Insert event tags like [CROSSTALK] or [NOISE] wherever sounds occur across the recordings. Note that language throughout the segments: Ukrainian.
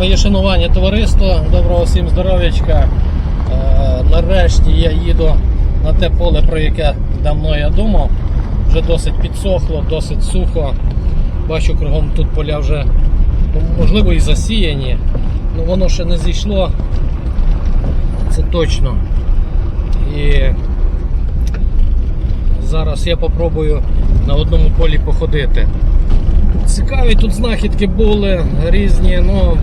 Моє шанування товариство, доброго всім здоров'ячка. Е, Нарешті я їду на те поле, про яке давно я думав. Вже досить підсохло, досить сухо. Бачу, кругом тут поля вже ну, можливо і засіяні, але воно ще не зійшло. Це точно. І зараз я попробую на одному полі походити. Цікаві тут знахідки були різні, ну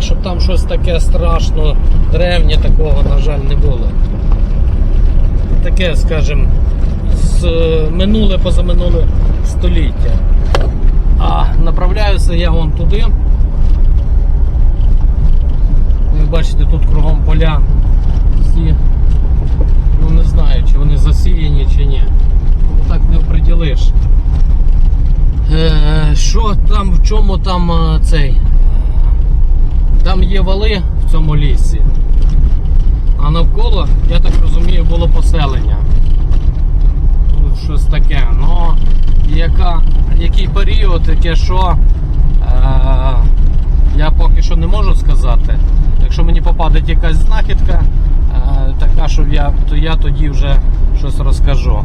щоб там щось таке страшно, древнє такого, на жаль, не було. Таке, скажімо, з минуле позаминуле століття. А направляюся я вон туди. Ви бачите, тут кругом поля всі, ну не знаю, чи вони засіяні, чи ні. Так не оприділиш. Е, Що там, в чому там е, цей? Там є вали в цьому лісі, а навколо, я так розумію, було поселення. Ну, Щось таке. Ну, яка, який період, яке що, е, я поки що не можу сказати. Якщо мені попаде якась знахідка, е, така, що я, то я тоді вже щось розкажу.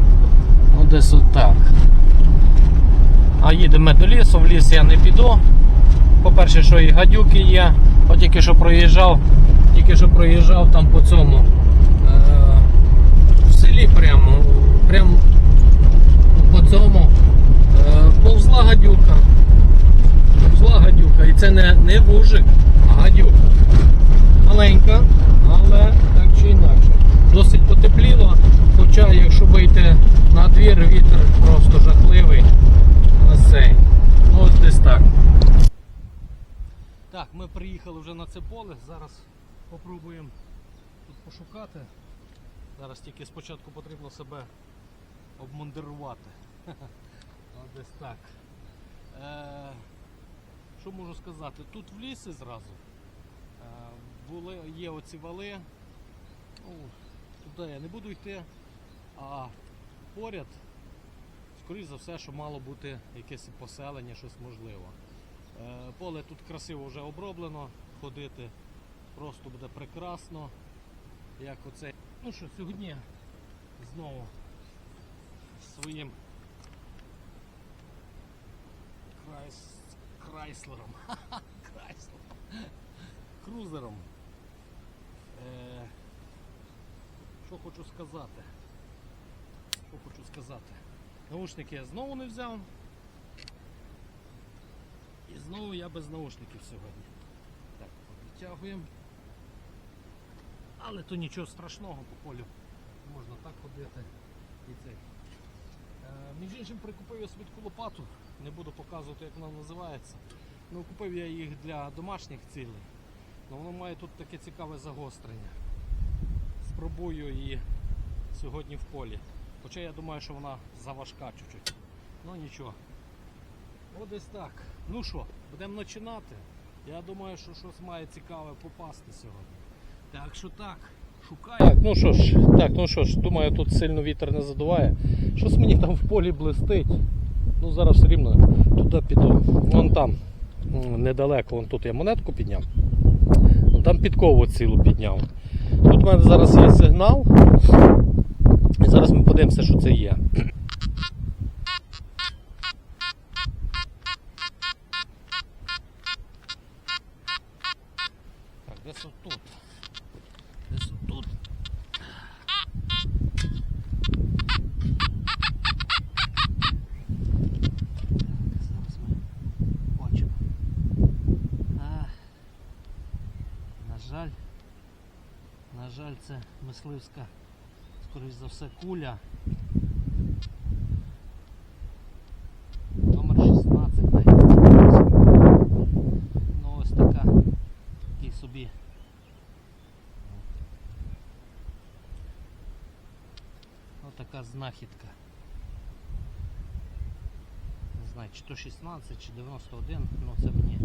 Ну, десь отак. А їдемо до лісу, в ліс я не піду. По-перше, що і гадюки є. От тільки що проїжджав, тільки що проїжджав там по цьому. Е, в селі прямо, прямо по цьому е, повзла гадюка. Повзла гадюка. І це не, не вужик, а гадюка. Маленька, але так чи інакше. Досить потепліло, хоча якщо вийти на двір, вітер просто жахливий. Ось десь так. Так, ми приїхали вже на це поле. Зараз попробуємо тут пошукати. Зараз тільки спочатку потрібно себе обмундирувати. [LAUGHS] Десь так. Е, що можу сказати? Тут в лісі зразу е, були, є оці вали. Ну, туди я не буду йти, а поряд скоріш за все, що мало бути якесь поселення, щось можливо. Е, Поле тут красиво вже оброблено, ходити просто буде прекрасно. Як оце. Ну що, сьогодні знову своїм Крайс... Крайслером. [LAUGHS] Крайслером. Крузером. Е, Що хочу сказати? Що хочу сказати? Наушники я знову не взяв. І знову я без наушників сьогодні. Так, підтягуємо. Але то нічого страшного по полю. Можна так ходити. І цей. Е, між іншим прикупив я собі таку лопату. Не буду показувати, як вона називається. Ну, купив я їх для домашніх цілей. Ну, воно має тут таке цікаве загострення. Спробую її сьогодні в полі. Хоча я думаю, що вона заважка чуть-чуть. Ну нічого. От десь так. Ну що, будемо починати. Я думаю, що щось має цікаве попасти сьогодні. Так що так, шукаю. Так, ну що ж, так, ну що ж, думаю, тут сильно вітер не задуває. Щось мені там в полі блистить. Ну зараз все рівно туди піду. Вон там, недалеко, вон тут я монетку підняв. Вон там підкову цілу підняв. Тут у мене зараз є сигнал. І зараз ми подивимося, що це є. Так, десь отут. Десь отут. Зараз ми бачимо. А, на жаль, на жаль, це мисливська скоріш за все куля. Номер 16. дай. Ну ось така. Такий собі. Ось така знахідка. Не знаю, чи то 16, чи 91, ну це мені.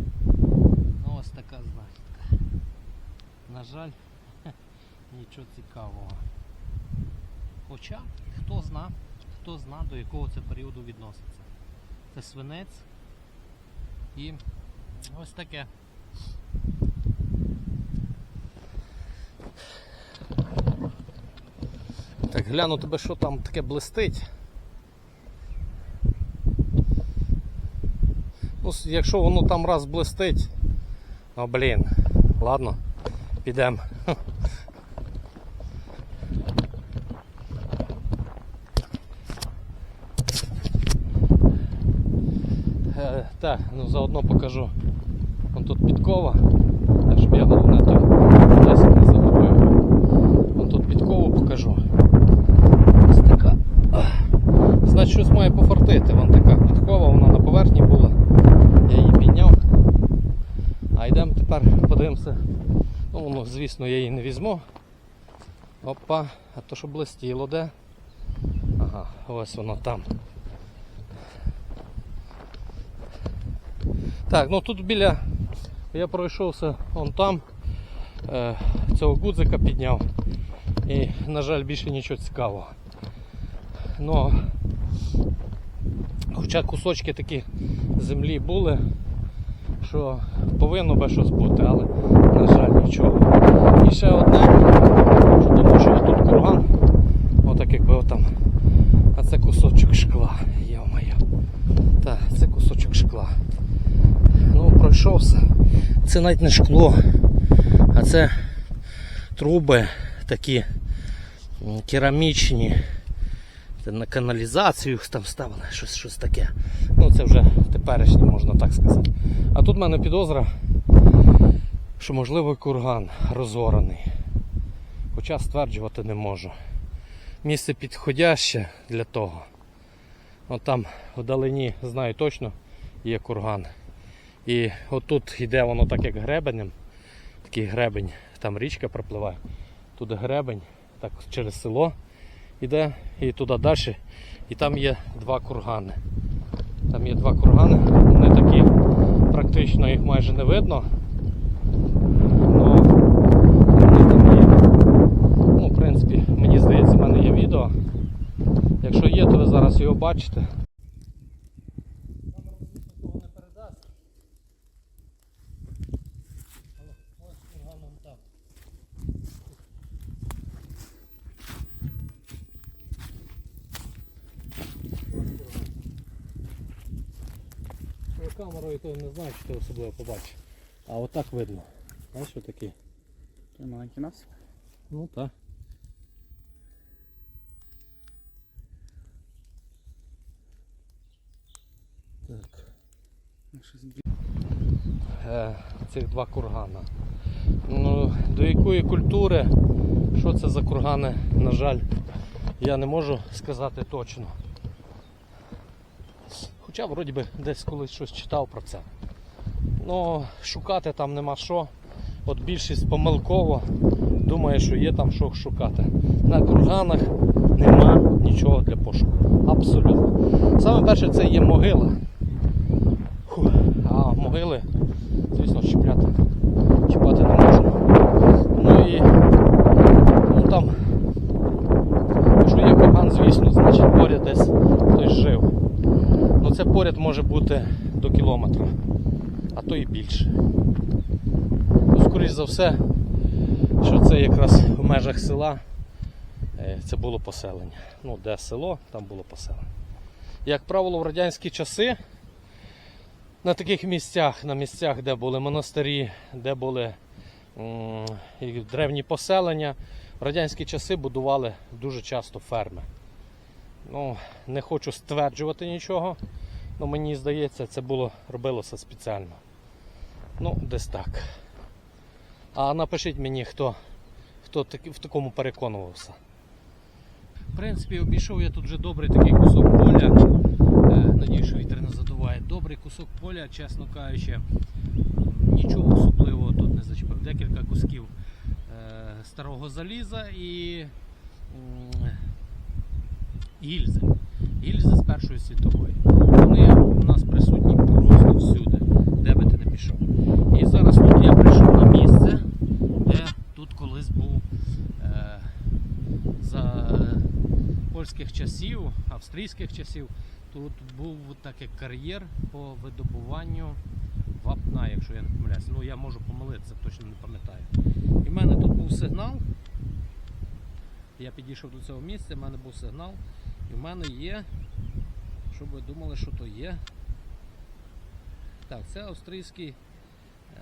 Ну ось така знахідка. На жаль, Нічого цікавого. Хоча, хто зна, хто зна, до якого це періоду відноситься. Це свинець і ось таке. Так, гляну тебе, що там таке блистить. Ну, Якщо воно там раз блистить, а блін, ладно, підемо. [LAUGHS] Е, так, ну заодно покажу. Вон тут підкова. Так, щоб я головне той десь не загубив. Вон тут підкову покажу. Ось така. Значить, щось має пофартити. Вон така підкова, вона на поверхні була. Я її підняв. А йдемо тепер подивимося. Ну, воно, звісно, я її не візьму. Опа, а то що блистіло, де? Ага, ось воно там. Так, ну тут біля. Я пройшовся вон там. Е, цього гудзика підняв. І, на жаль, більше нічого цікавого. Ну, хоча кусочки такі землі були, що повинно би щось бути, але, на жаль, нічого. І ще одне, тому що тут курган, отак якби отам. А це кусочок шкла, йо-моє. Так, це кусочок шкла. Ну, пройшовся. Це навіть не шкло, а це труби такі керамічні. Це на каналізацію там ставили, щось, щось таке. Ну це вже теперішнє, можна так сказати. А тут в мене підозра, що можливо курган розораний. Хоча стверджувати не можу. Місце підходяще для того. От там вдалині, знаю точно, є курган. І отут йде воно так як гребенем. Такий гребень, там річка пропливає. Тут гребень, так через село йде і туди далі. І там є два кургани. Там є два кургани, вони такі, практично їх майже не видно. Є. Ну, в принципі, мені здається, в мене є відео. Якщо є, то ви зараз його бачите. Камерою то не знаю, чи ти особливо побачиш. А отак видно. Знаєш, отакий. Той маленький насип. Ну так. Так. Бі- Е, цих два кургана. Ну, до якої культури, що це за кургани, на жаль, я не можу сказати точно. Хоча вроді би десь колись щось читав про це. Ну, шукати там нема що. От більшість помилково думає, що є там що шукати. На курганах нема нічого для пошуку. Абсолютно. Саме перше це є могила. Фух. А могили, звісно, чіпляти. Чіпати не можна. Ну і ну там, якщо є курган, звісно, значить поряд десь хтось жив. Ну це поряд може бути до кілометра, а то і більше. Ну, скоріш за все, що це якраз в межах села е, це було поселення. Ну, де село, там було поселення. Як правило, в радянські часи на таких місцях, на місцях, де були монастирі, де були древні поселення, в радянські часи будували дуже часто ферми. Ну, не хочу стверджувати нічого, але мені здається, це було робилося спеціально. Ну, десь так. А напишіть мені, хто, хто таки- в такому переконувався. В принципі, обійшов я тут вже добрий такий кусок поля. Е, Надію, що вітер не задуває. Добрий кусок поля, чесно кажучи, нічого особливого тут не зачепив. Декілька кусків е, старого заліза і гільзи. Гільзи з Першої світової. Вони у нас присутні просто всюди, де би ти не пішов. І зараз тут я прийшов на місце, де тут колись був е, за польських часів, австрійських часів. Тут був так як кар'єр по видобуванню вапна, якщо я не помиляюся. Ну я можу помилитися, точно не пам'ятаю. І в мене тут був сигнал, Я підійшов до цього місця, в мене був сигнал, і в мене є, щоб ви думали, що то є. Так, це австрійський, е,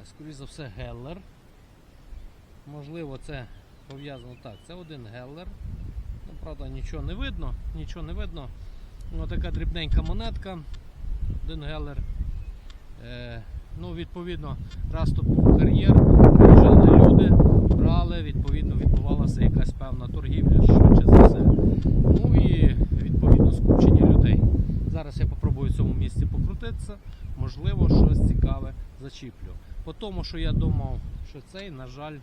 скоріш за все, геллер. Можливо, це пов'язано так. Це один геллер. Ну, правда, нічого не видно, нічого не видно. Ну, така дрібненька монетка, один геллер. Е, ну, відповідно, раз то був кар'єр, приїжджали люди, брали, відповідно, відбувалася якась певна торгівля, швидше за все. Ну і скупчення людей. Зараз я попробую в цьому місці покрутитися, можливо, щось цікаве зачіплю. По тому, що я думав, що цей, на жаль,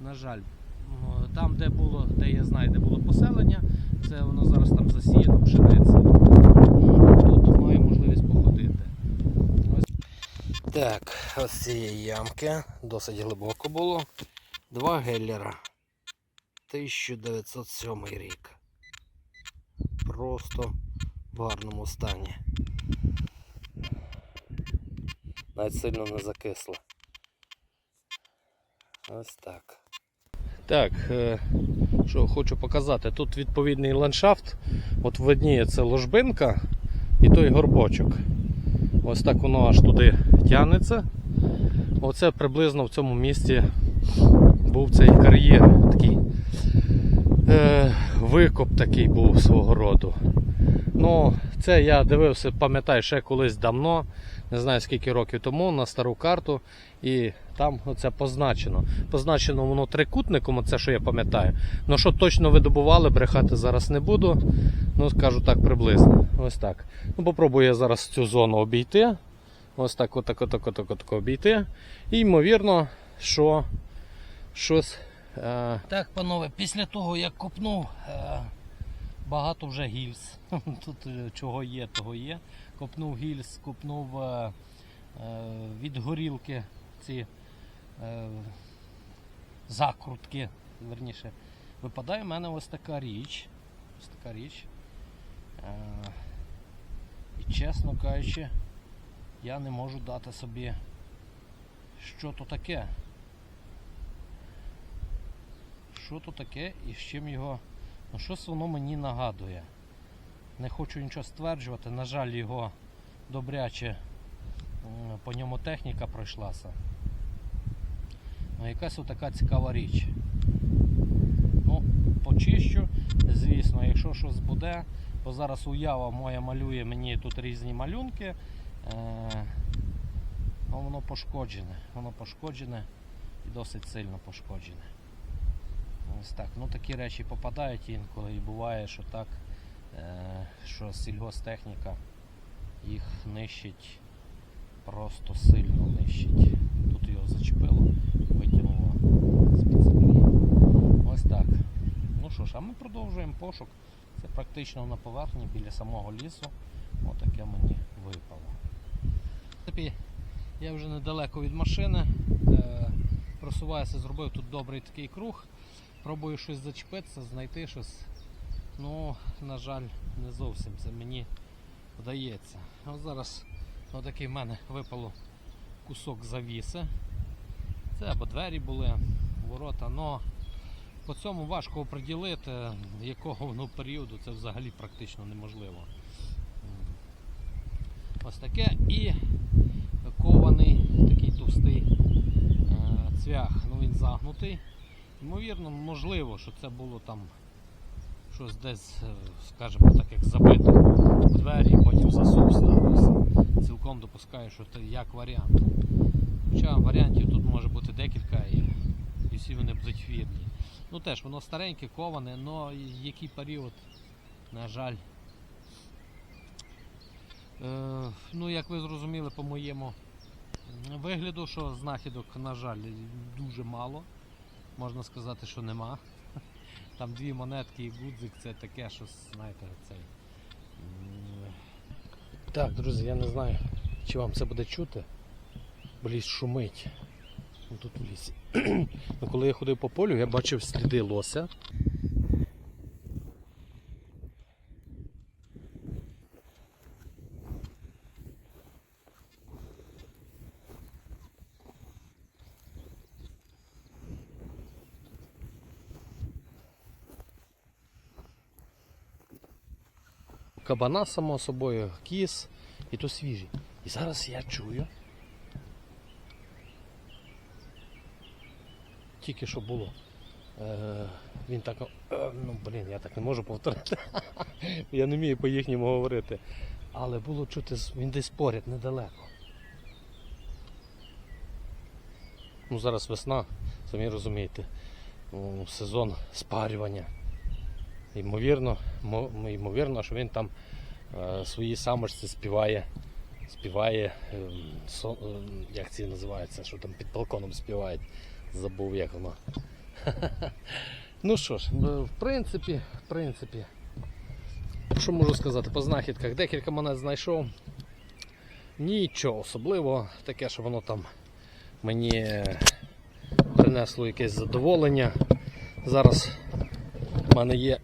на жаль, там, де було, де я знаю, де було поселення, це воно зараз там засіяно пшеницею. Ну, Тут маю можливість походити. Ось. Так, ось цієї ямки досить глибоко було. Два геллера. 1907 рік. Просто в гарному стані. Навіть сильно не закисло. Ось так. Так, е, що хочу показати. Тут відповідний ландшафт. От видніє це ложбинка і той горбочок. Ось так воно аж туди тягнеться. Оце приблизно в цьому місці був цей кар'єр. Такий е, викоп такий був свого роду. Ну, це я дивився, пам'ятаю, ще колись давно, не знаю скільки років тому, на стару карту, і там оце позначено. Позначено воно трикутником, оце що я пам'ятаю. Ну що точно видобували, брехати зараз не буду. Ну, скажу так приблизно. Ось так. Ну, попробую я зараз цю зону обійти. Ось так, отак, отак, отак, отак обійти. І ймовірно, що щось. Е... Так, панове, після того, як копнув, е... багато вже гільз. [LAUGHS] Тут е, чого є, того є. Копнув гільз, копнув від горілки ці закрутки. Верніше, випадає в мене ось така річ. Ось така річ. І чесно кажучи, я не можу дати собі, що то таке. Що то таке і з чим його. Ну щось воно мені нагадує. Не хочу нічого стверджувати, на жаль, його добряче по ньому техніка пройшлася. Ну, якась отака цікава річ. Ну, почищу, звісно, якщо щось буде, бо зараз уява моя малює мені тут різні малюнки. Е, ну, воно пошкоджене. Воно пошкоджене і досить сильно пошкоджене. Ось так. Ну такі речі попадають інколи і буває, що так, е, що сільгостехніка їх нищить, просто сильно нищить. Тут його зачепило, витягнуло з-під землі. Ось так. Ну що ж, а ми продовжуємо пошук. Це практично на поверхні біля самого лісу. Отаке мені випало. Я вже недалеко від машини. Е, просуваюся, зробив тут добрий такий круг. Пробую щось зачепитися, знайти щось. Ну, на жаль, не зовсім це мені вдається. От зараз отакий в мене випало кусок завіси. Це або двері були, ворота, но по цьому важко оприділити, якого воно періоду це взагалі практично неможливо. Ось таке і кований такий товстий е, цвях. Ну він загнутий. Ймовірно, можливо, що це було там щось десь, е, скажімо так, як забито в двері, потім засув ставився. Цілком допускаю, що це як варіант. Хоча варіантів тут може бути декілька і, і всі вони будуть вірні. Ну теж воно стареньке, коване, але який період, на жаль. Е, ну, як ви зрозуміли по моєму вигляду, що знахідок, на жаль, дуже мало. Можна сказати, що нема. [LAUGHS] Там дві монетки і гудзик, це таке, що, знаєте, цей. Так, друзі, я не знаю, чи вам це буде чути, бо ліс шумить. Тут в лісі. [CLEARS THROAT] ну, коли я ходив по полю, я бачив сліди лося. Кабана, само собою, кіс, і то свіжі. І зараз я чую. Тільки що було. Е, він так. е, ну блін, я так не можу повторити. [LAUGHS] я не вмію по їхньому говорити. Але було чути, він десь поряд, недалеко. Ну, зараз весна, самі розумієте, сезон спарювання. Ймовірно, ймовірно, що він там е, свої самочці співає. Співає, ем, ем, як це називається, що там під балконом співають. Забув, як воно. [LAUGHS] ну що ж, е, в принципі, в принципі, що можу сказати по знахідках? Декілька монет знайшов. Нічого особливого, таке, що воно там мені принесло якесь задоволення. Зараз в мене є.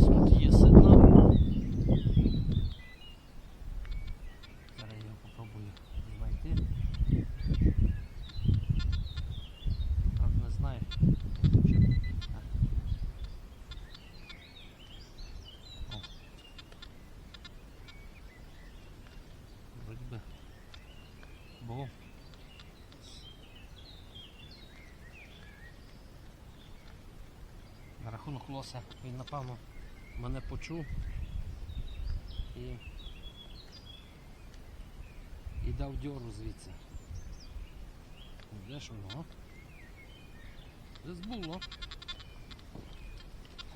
Тут є сигнал. Зараз я попробую знайти. Правда, не знаю. Чи... Так. О. Вроді би. Було. На рахунок лоса він напевно мене почув і, і дав дьору звідси. Де ж воно? Десь було.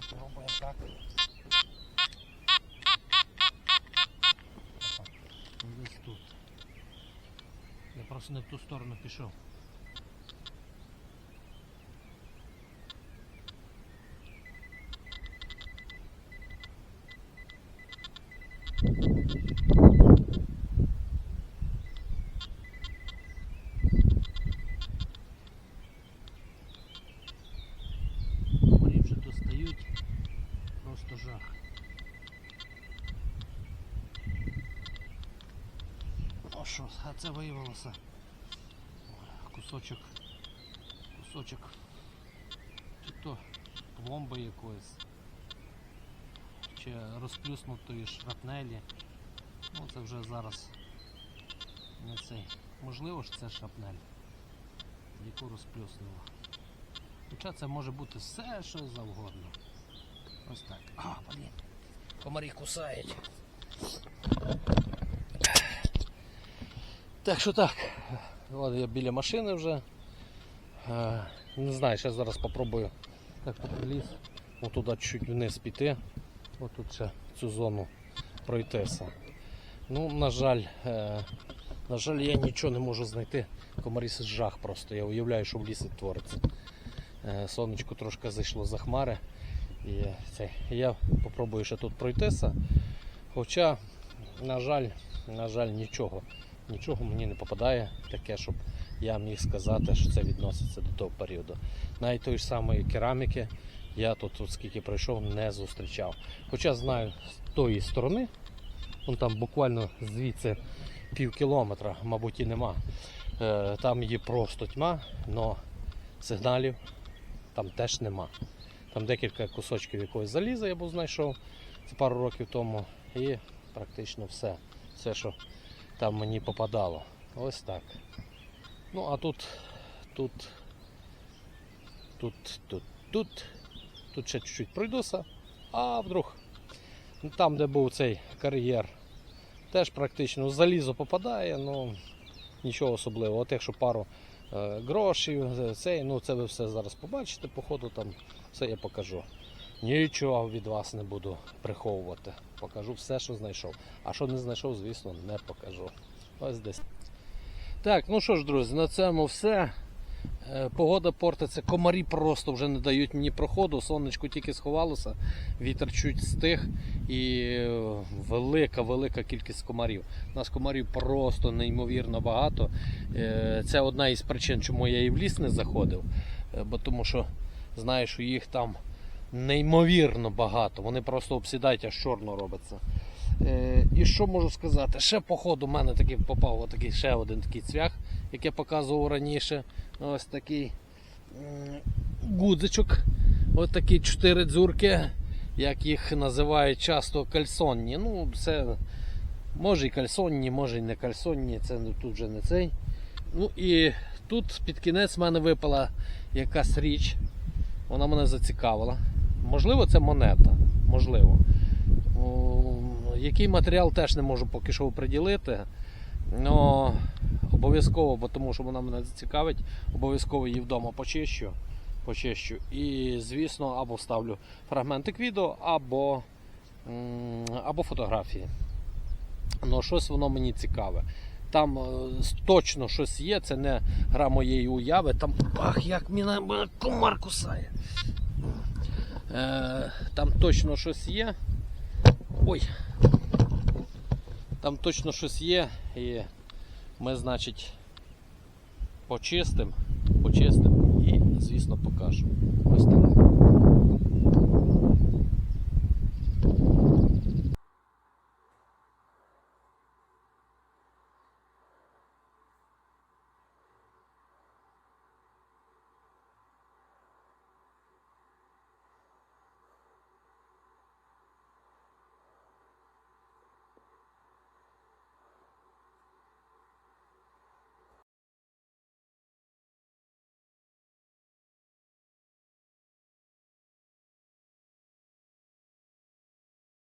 Попробуємо так. Десь тут. Я просто не в ту сторону пішов. Комарі вже достають. Просто жах. О що, а це виявилося кусочок, кусочок чи то пломби якоїсь, чи розплюснутої шрапнелі. Ну це вже зараз не цей. Можливо ж це шрапнель, яку розплюснуло. Хоча це може бути все, що завгодно. Ось так. А, блін. Комарі кусають. Так що так. Я біля машини вже. Е, Не знаю, ще зараз спробую так ліс. От туди чуть вниз піти. От тут ще цю зону пройтися. Ну, на жаль, е, на жаль, я нічого не можу знайти. Комарі це жах просто. Я уявляю, що в лісі твориться. Е, Сонечко трошки зайшло за хмари. І це, я попробую ще тут пройтися. Хоча, на жаль, на жаль, нічого. Нічого мені не попадає таке, щоб я міг сказати, що це відноситься до того періоду. Навіть тої ж самої кераміки я тут, от скільки пройшов, не зустрічав. Хоча знаю з тої сторони, вон там буквально звідси пів кілометра, мабуть, і нема. Е, Там є просто тьма, але сигналів там теж нема. Там декілька кусочків якогось заліза я був знайшов це пару років тому. І практично все. Все, що там мені попадало. Ось так. Ну а тут, тут, тут, тут, тут, тут ще чуть-чуть пройдуся, а вдруг там, де був цей кар'єр, теж практично залізо попадає, ну нічого особливого. От якщо пару е, грошей, е, цей, ну це ви все зараз побачите, по ходу там все я покажу. Нічого від вас не буду приховувати. Покажу все, що знайшов. А що не знайшов, звісно, не покажу. Ось десь. Так, ну що ж, друзі, на цьому все. Е, Погода портиться, комарі просто вже не дають мені проходу. Сонечко тільки сховалося, вітер чуть стих і е, велика, велика кількість комарів. У нас комарів просто неймовірно багато. Е, Це одна із причин, чому я і в ліс не заходив. Е, Бо тому що знаю, що їх там неймовірно багато. Вони просто обсідають, аж чорно робиться. Е, і що можу сказати? Ще по ходу в мене такий попав отакий, ще один такий цвях, як я показував раніше. Ось такий гудзичок. Ось такі чотири дзюрки, як їх називають часто кальсонні. Ну, це може і кальсонні, може і не кальсонні, це тут вже не цей. Ну і тут під кінець в мене випала якась річ. Вона мене зацікавила. Можливо, це монета. Можливо. Який матеріал теж не можу поки що оприділити. Но обов'язково, бо тому що вона мене зацікавить, обов'язково її вдома почищу. почищу. І, звісно, або вставлю фрагментик відео, або, або фотографії. Ну, щось воно мені цікаве. Там е, точно щось є, це не гра моєї уяви. Там ах, як мене комар кусає. Е, там точно щось є. Ой. Там точно щось є. І ми, значить, почистимо, почистимо і, звісно, покажемо. Ось так.